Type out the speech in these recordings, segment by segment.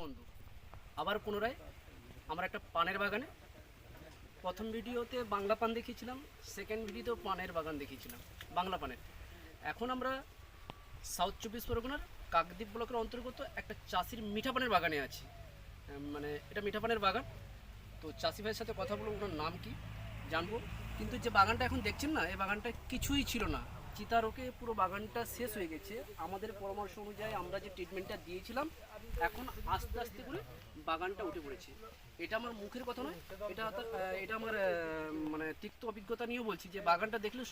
বন্ধু। আবার পুনরায় আমরা একটা পানের বাগানে প্রথম ভিডিওতে বাংলা পান দেখিয়েছিলাম সেকেন্ড ভিডিওতেও পানের বাগান দেখিয়েছিলাম, বাংলা পানের। এখন আমরা সাউথ চব্বিশ পরগনার কাকদ্বীপ ব্লকের অন্তর্গত একটা চাষির মিঠা পানের বাগানে আছি। মানে এটা মিঠা পানের বাগান। তো চাষি ভাইয়ের সাথে কথা বলব, ওনার নাম কি, জানব। কিন্তু যে বাগানটা এখন দেখছেন না, এই বাগানটা কিছুই ছিল না। চিতা রোগে পুরো বাগানটা শেষ হয়ে গেছে। আমাদের পরামর্শ অনুযায়ী আমরা যে ট্রিটমেন্টটা দিয়েছিলাম, এখন আস্তে আস্তে করে বাগানটা উঠে পড়েছে। এটা আমার মুখের কথা নয়, এটা এটা আমার মানে তিক্ত অভিজ্ঞতা নিয়েও বলছি যে বাগানটা দেখলে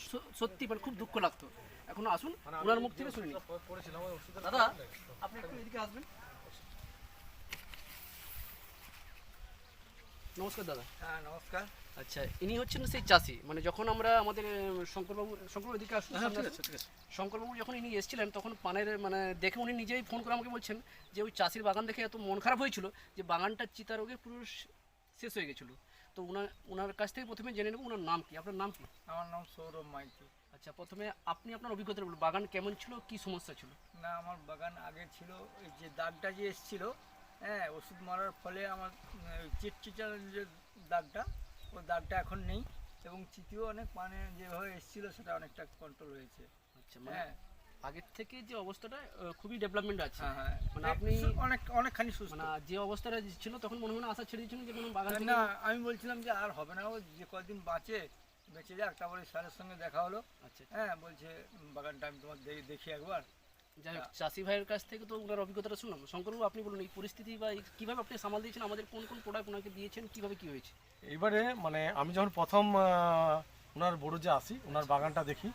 সত্যি মানে খুব দুঃখ লাগতো। এখন আসুন, ওনার মুখ থেকে শুনিনি দাদা, আপনি একটু এদিকে আসবেন। নমস্কার দাদা। হ্যাঁ নমস্কার। আচ্ছা ইনি হচ্ছেন সেই চাষি। মানে যখন আমরা আমাদের শঙ্করবাবু শঙ্করবাবু এদিকে আসুন শঙ্করবাবু যখন ইনি এসেছিলেন তখন পানের মানে দেখে উনি নিজেই ফোন করে আমাকে বলছেন যে ওই চাষির বাগান দেখে এত মন খারাপ হয়েছিল যে বাগানটা চিতা রোগে পুরো শেষ হয়ে গেছিল। তো ওনার ওনার কাছ থেকে প্রথমে জেনে নেব ওনার নাম কি। আপনার নাম কি? আমার নাম সৌরভ মাইতি। আচ্ছা প্রথমে আপনি আপনার অভিজ্ঞতা বলুন। বাগান কেমন ছিল? কি সমস্যা ছিল? না আমার বাগান আগে ছিল এই যে দাগটা যে এসছিল হ্যাঁ ওষুধ মারার ফলে আমার চিটচিটার যে দাগটা ওই দাগটা এখন নেই এবং চিটিও অনেক মানে যেভাবে এসছিল সেটা অনেকটা কন্ট্রোল হয়েছে। আচ্ছা মানে হ্যাঁ। আগের থেকে যে অবস্থাটা খুবই ডেভেলপমেন্ট আছে। হ্যাঁ হ্যাঁ। মানে আপনি অনেক অনেকখানি সুস্থ। মানে যে অবস্থাটা ছিল তখন মনে মনে আশা ছেড়ে দিয়েছিলেন যে কোনো বাগান না আমি বলছিলাম যে আর হবে না ও যে কদিন বাঁচে বেঁচে যাক তারপরে স্যারের সঙ্গে দেখা হলো। আচ্ছা। হ্যাঁ বলছে বাগানটা আমি তোমার দেখি একবার। যাই হোক চাষি ভাইয়ের কাছ থেকে তো ওনার অভিজ্ঞতাটা শুনলাম। শঙ্করবাবু আপনি বলুন এই পরিস্থিতি বা এই কীভাবে আপনি সামাল দিয়েছেন? আমাদের কোন কোন প্রোডাক্ট ওনাকে দিয়েছেন? কীভাবে কি হয়েছে? এইবারে মানে আমি যখন প্রথম ওনার বড় যে আসি ওনার বাগানটা দেখি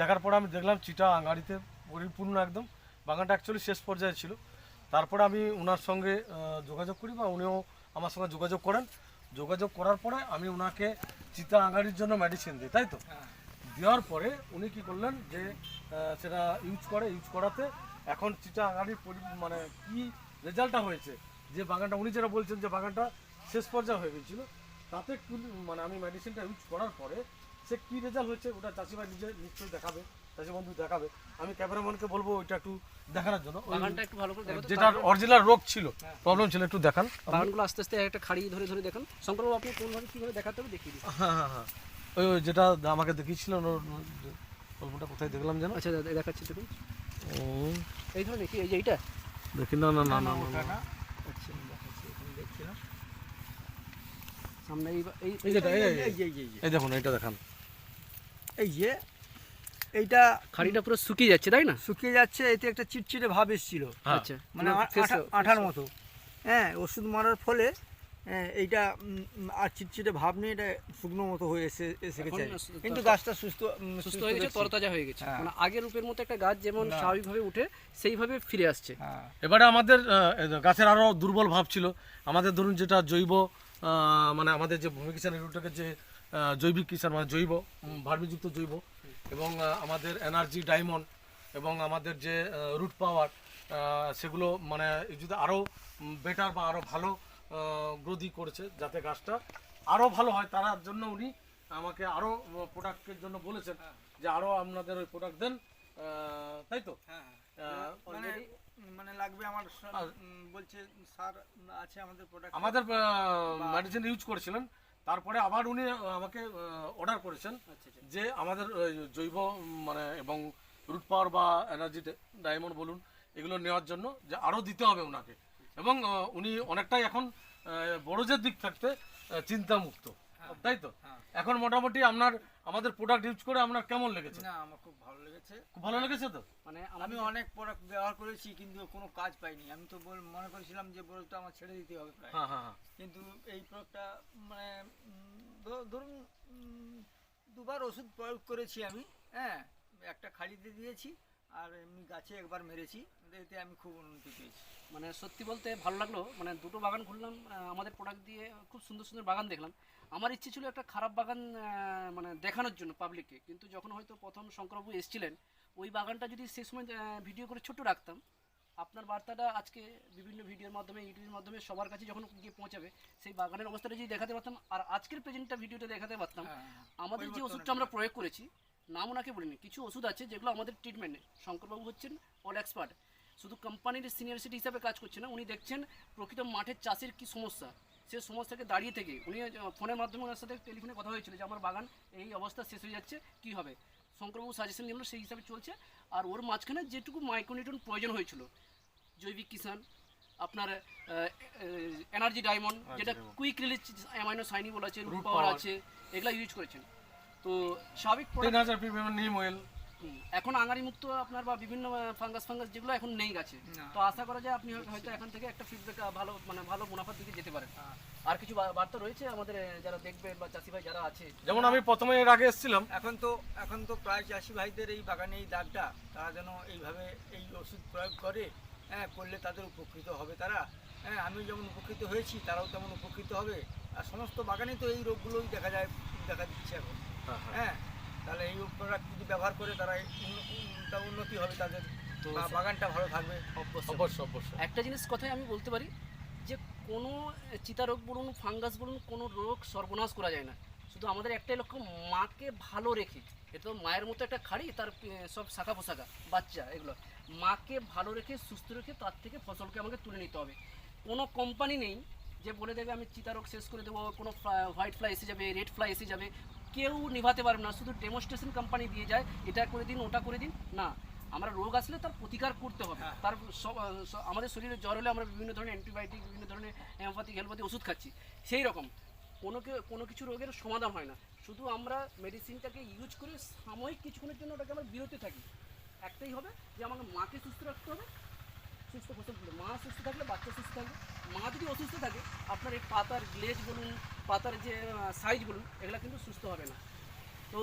দেখার পরে আমি দেখলাম চিটা আঙাড়িতে পরিপূর্ণ একদম। বাগানটা অ্যাকচুয়ালি শেষ পর্যায়ে ছিল। তারপরে আমি ওনার সঙ্গে যোগাযোগ করি বা উনিও আমার সঙ্গে যোগাযোগ করেন। যোগাযোগ করার পরে আমি ওনাকে চিতা আঙাড়ির জন্য মেডিসিন দিই তাই তো? হ্যাঁ। দেওয়ার পরে উনি কি করলেন যে সেটা ইউজ করে ইউজ করাতে এখন চিটা আঙাড়ির পরি- মানে কি রেজাল্টটা হয়েছে? যে বাগানটা উনি যেটা বলছেন যে বাগানটা শেষ পর্যায়ে হয়ে গেছিল তাতে মানে আমি মেডিসিনটা ইউজ করার পরে সে কি রেজাল্ট হয়েছে ওটা চাষিভাই নিজে নিশ্চয়ই দেখাবে চাষি বন্ধু দেখাবে। আমি ক্যামেরাম্যানকে বলব ওইটা একটু দেখানোর জন্য। যেটা অরিজিনাল রোগ ছিল প্রবলেম ছিল একটু দেখান। বাগানগুলো আস্তে আস্তে একটা খাড়ি ধরে ধরে দেখুন। শঙ্করবাবু আপনি কোনভাবে কীভাবে দেখাতে হবে দেখিয়ে দিন। হ্যাঁ হ্যাঁ হ্যাঁ। ওই ওই যেটা আমাকে দেখিয়েছিলেন ওর গল্পটা কোথায় দেখলাম যেন? আচ্ছা দাদা দেখাচ্ছি দেখুন ও, এই ধরনের কি এই যে এইটা? দেখি না না না না আচ্ছা দেখাচ্ছি, দেখছিলাম। সামনে এই এই যেটা এই- দেখুন এটা দেখান। এই যে এইটা খাড়িটা পুরো শুকিয়ে যাচ্ছে তাই না? শুকিয়ে যাচ্ছে এতে একটা চিটচিটে ভাব এসেছিল। আচ্ছা। মানে আঠার মতো। হ্যাঁ ওষুধ মারার ফলে এইটা উম, উম, আর চিটচিটে ভাব নিয়ে এটা শুকনো মতো হয়ে এসে এসে গেছে। কিন্তু গাছটা সুস্থ সুস্থ হয়ে গেছে তরতাজা হয়ে গেছে। হ্যাঁ। মানে আগের রূপের মতো একটা গাছ যেমন স্বাভাবিকভাবে উঠে সেইভাবে ফিরে আসছে। হ্যাঁ। এবারে আমাদের গাছের আরও দুর্বল ভাব ছিল। আমাদের ধরুন যেটা জৈব মানে আমাদের যে ভূমি কিষাণ এগ্রোটেকের যে জৈবিক কিষাণ মানে জৈব ভার্মিযুক্ত জৈব এবং আমাদের এনার্জি ডায়মন্ড এবং আমাদের যে রুট পাওয়ার সেগুলো মানে যদি আরও বেটার বা আরও ভালো গ্রোথি করেছে যাতে গাছটা আরও ভালো হয়। তার জন্য উনি আমাকে আরও প্রোডাক্টের জন্য বলেছেন যে আরও আপনাদের ওই প্রোডাক্ট দেন। তাই তো? হ্যাঁ মানে মানে লাগবে আমার বলছে স্যার আছে আমাদের প্রোডাক্ট আমাদের মেডিসিন ইউজ করেছিলেন। তারপরে আবার উনি আমাকে অর্ডার করেছেন আচ্ছা আচ্ছা। যে আমাদের জৈব মানে এবং রুট পাওয়ার বা এনার্জি ডায়মন্ড বলুন এগুলো নেওয়ার জন্য যে আরও দিতে হবে ওনাকে এবং উনি অনেকটাই এখন বড়জের দিক থাকতে চিন্তামুক্ত। তাই তো? হ্যাঁ। এখন মোটামুটি আপনার আমাদের প্রোডাক্ট ইউজ করে আপনার কেমন লেগেছে? না আমার খুব ভালো লেগেছে। খুব ভালো লেগেছে তো? মানে আমি অনেক প্রোডাক্ট ব্যবহার করেছি কিন্তু কোনো কাজ পাইনি। আমি তো বল- মনে করেছিলাম যে বলটা আমার ছেড়ে দিতে হবে প্রায়। হ্যাঁ হ্যাঁ হ্যাঁ। কিন্তু এই প্রোডাক্টটা মানে ধরুন দুবার ওষুধ প্রয়োগ করেছি আমি হ্যাঁ একটা খালিতে দিয়েছি আর এমনি গাছে একবার মেরেছি এতে আমি খুব উন্নতি পেয়েছি। মানে সত্যি বলতে ভালো লাগল মানে দুটো বাগান ঘুরলাম আহ, আমাদের প্রোডাক্ট দিয়ে খুব সুন্দর সুন্দর বাগান দেখলাম। আমার ইচ্ছে ছিল একটা খারাপ বাগান মানে দেখানোর জন্য পাবলিককে কিন্তু যখন হয়তো প্রথম শঙ্করবাবু এসেছিলেন ওই বাগানটা যদি সেই সময় ভিডিও করে ছোট রাখতাম আপনার বার্তাটা আজকে বিভিন্ন ভিডিওর মাধ্যমে ইউটিউবের মাধ্যমে সবার কাছে যখন গিয়ে পৌঁছাবে সেই বাগানের অবস্থাটা যদি দেখাতে পারতাম আর আজকের প্রেজেন্টটা ভিডিওটা দেখাতে পারতাম আমাদের যে ওষুধটা আমরা প্রয়োগ করেছি নাম ওনাকে বলিনি। কিছু ওষুধ আছে যেগুলো আমাদের ট্রিটমেন্টে শঙ্করবাবু হচ্ছেন অল এক্সপার্ট শুধু কোম্পানির সিনিয়র সিটি হিসাবে কাজ করছে না উনি দেখছেন প্রকৃত মাঠের চাষের কি সমস্যা। সে সমস্যাকে দাঁড়িয়ে থেকে। উনি ফোনের মাধ্যমে ওনার সাথে টেলিফোনে কথা হয়েছিল যে আমার বাগান এই অবস্থা শেষ হয়ে যাচ্ছে কি হবে? শঙ্করবাবু সাজেশন দিল সেই হিসাবে চলছে। আর ওর মাঝখানে যেটুকু মাইক্রোনিউটন প্রয়োজন হয়েছিল জৈবিক কিষাণ আপনার এনার্জি ডায়মন্ড যেটা কুইক রিলিজ অ্যামাইনো সাইনি বলা আছে রুট পাওয়ার আছে এগুলো ইউজ করেছেন। তো স্বাভাবিক তিন হাজার পিপিএম নিম অয়েল হুম, এখন আঙারি মুক্ত আপনার বা বিভিন্ন ফাঙ্গাস ফাঙ্গাস যেগুলো এখন নেই গাছে। তো আশা করা যায় আপনি হয়তো- হয়তো এখান থেকে একটা ফিডব্যাক ভালো মানে ভালো মুনাফার দিকে যেতে পারেন। হ্যাঁ। আর কিছু বা- বার্তা রয়েছে আমাদের যারা দেখবে বা চাষি ভাই যারা আছে? যেমন আমি প্রথমে এর আগে এসেছিলাম। এখন তো এখন তো প্রায় চাষি ভাইদের এই বাগানে এই দাগটা তারা যেন এইভাবে এই ওষুধ প্রয়োগ করে হ্যাঁ করলে তাদের উপকৃত হবে তারা। হ্যাঁ আমি যেমন উপকৃত হয়েছি তারাও তেমন উপকৃত হবে। আর সমস্ত বাগানে তো এই রোগগুলোই দেখা যায় দেখা দিচ্ছে এখন। হ্যাঁ তাহলে এই প্রোডাক্ট যদি ব্যবহার করে তারা উন্নতি হবে তাদের বাগানটা ভালো থাকবে। অবশ্যই। অবশ্যই একটা জিনিস কথাই আমি বলতে পারি যে কোনো চিতা রোগ বলুন ফাঙ্গাস বলুন কোনো রোগ সর্বনাশ করা যায় না। শুধু আমাদের একটাই লক্ষ্য মাকে ভালো রেখে। এটা তো মায়ের মতো একটা খাড়ি তার সব শাখা পোশাখা বাচ্চা এগুলো। মাকে ভালো রেখে সুস্থ রেখে তার থেকে ফসলকে আমাকে তুলে নিতে হবে। কোনো কোম্পানি নেই যে বলে দেবে আমি চিতা রোগ শেষ করে দেবো কোনো হোয়াইট ফ্লাই এসে যাবে রেড ফ্লাই এসে যাবে। কেউ নিভাতে পারবে না শুধু ডেমনস্ট্রেশন কোম্পানি দিয়ে যায় এটা করে দিন ওটা করে দিন না। আমরা রোগ আসলে তার প্রতিকার করতে হবে। হ্যাঁ। তার সব- আমাদের শরীরে জ্বর হলে আমরা বিভিন্ন ধরনের অ্যান্টিবায়োটিক বিভিন্ন ধরনের হোমিওপ্যাথিক হেলপ্যাথি ওষুধ খাচ্ছি। সেই রকম। কোনো কে- কোনো কিছু রোগের সমাধান হয় না। শুধু আমরা মেডিসিনটাকে ইউজ করে সাময়িক কিছুক্ষণের জন্য ওটাকে আমরা বিরতি থাকি। একটাই হবে যে আমাকে মাকে সুস্থ রাখতে হবে সুস্থ ফসল মা সুস্থ থাকলে বাচ্চা সুস্থ থাকবে। মা যদি অসুস্থ থাকে আপনার এই পাতার গ্লেজ বলুন পাতার যে সাইজ বলুন এগুলো কিন্তু সুস্থ হবে না। তো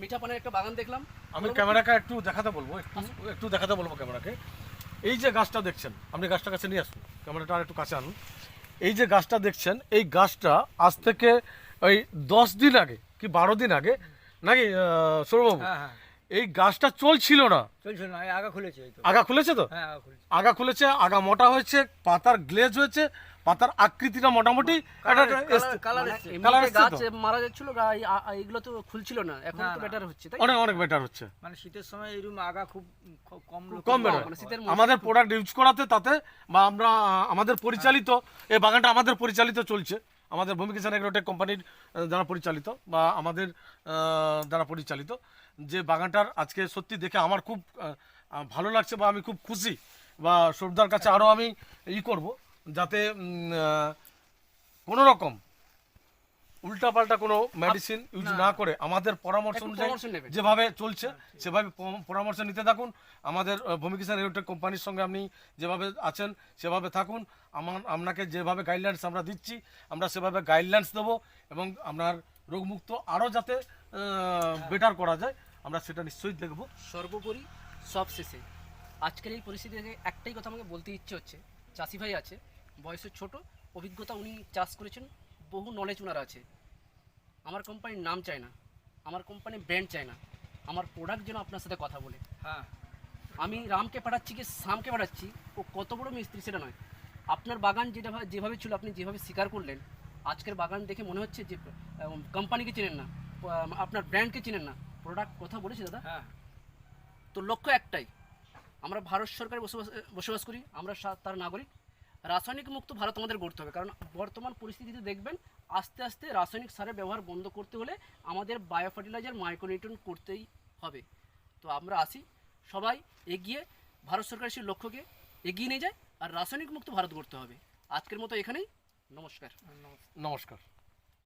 মিঠা পানের একটা বাগান দেখলাম। আমি ক্যামেরাকে একটু দেখাতে বলব একটু একটু দেখাতে বলব ক্যামেরাকে। এই যে গাছটা দেখছেন আপনি গাছটা কাছে নিয়ে আসুন ক্যামেরাটা আর একটু কাছে আনুন। এই যে গাছটা দেখছেন এই গাছটা আজ থেকে ওই দশ দিন আগে কি বারো দিন আগে নাকি আহ, সৌরভবাবু? হ্যাঁ হ্যাঁ। এই গাছটা চলছিল না। চলছে না আগা খুলেছে তো আগা খুলেছে তো? হ্যাঁ আগা খুলেছে। আগা মোটা হয়েছে পাতার গ্লেজ হয়েছে পাতার আকৃতিটা মোটামুটি মানে গাছ মারা যাচ্ছিল এগুলো তো খুলছিল না। এখন তো বেটার হচ্ছে তাই অনেক অনেক বেটার হচ্ছে। মানে শীতের সময় এরকম আগা খুব কম কম মানে শীতের আমাদের প্রোডাক্ট ইউজ করাতে তাতে বা আমরা আমাদের পরিচালিত এই বাগানটা আমাদের পরিচালিত চলছে। আমাদের ভূমি কিষান এগ্রোটেক কোম্পানির দ্বারা পরিচালিত বা আমাদের দ্বারা পরিচালিত। যে বাগানটার আজকে সত্যি দেখে আমার খুব ভালো লাগছে বা আমি খুব খুশি বা সর্দার কাছে আরও আমি ই করব। যাতে কোনো রকম উল্টাপাল্টা কোনো মেডিসিন ইউজ না। করে আমাদের পরামর্শ অনুযায়ী যেভাবে চলছে সেভাবে পরামর্শ নিতে থাকুন। আমাদের আহ, ভূমি কিষান এগ্রোটেক কোম্পানির সঙ্গে আপনি যেভাবে আছেন সেভাবে থাকুন। আমার আপনাকে যেভাবে গাইডলাইন্স আমরা দিচ্ছি আমরা সেভাবে গাইডলাইন্স দেবো এবং আপনার রোগমুক্ত আরও যাতে বেটার করা যায় আমরা সেটা নিশ্চয়ই দেখব। সর্বোপরি সব শেষে আজকের এই পরিস্থিতি থেকে একটাই কথা আমাকে বলতে ইচ্ছে হচ্ছে চাষি ভাই আছে বয়সে ছোট অভিজ্ঞতা উনি চাষ করেছেন বহু নলেজ ওনার আছে। আমার কোম্পানির নাম চায় না আমার কোম্পানি ব্র্যান্ড চায় না আমার প্রোডাক্ট যেন আপনার সাথে কথা বলে। হ্যাঁ। আমি রামকে পাঠাচ্ছি কি শ্যামকে পাঠাচ্ছি ও কত বড় মিস্ত্রি সেটা নয়। আপনার বাগান যেটা যেভাবে ছিল আপনি যেভাবে স্বীকার করলেন আজকের বাগান দেখে মনে হচ্ছে যে কোম্পানিকে চেনেন না আপনার ব্র্যান্ডকে চেনেন না। প্রোডাক্ট কথা বলেছি দাদা? হ্যাঁ। তো লক্ষ্য একটাই আমরা ভারত সরকারে বসবাস বসবাস করি আমরা তার নাগরিক রাসায়নিক মুক্ত ভারত আমাদের গড়তে হবে। কারণ বর্তমান পরিস্থিতিতে দেখবেন, আস্তে আস্তে রাসায়নিক সারের ব্যবহার বন্ধ করতে হলে আমাদের বায়ো ফার্টিলাইজার মাইক্রোনিউট্রন করতেই হবে। তো আমরা আসি, সবাই এগিয়ে, ভারত সরকারের সেই লক্ষ্যকে এগিয়ে নিয়ে যায় আর রাসায়নিক মুক্ত ভারত গড়তে হবে। আজকের মতো এখানেই, নমস্কার। নমস্কার।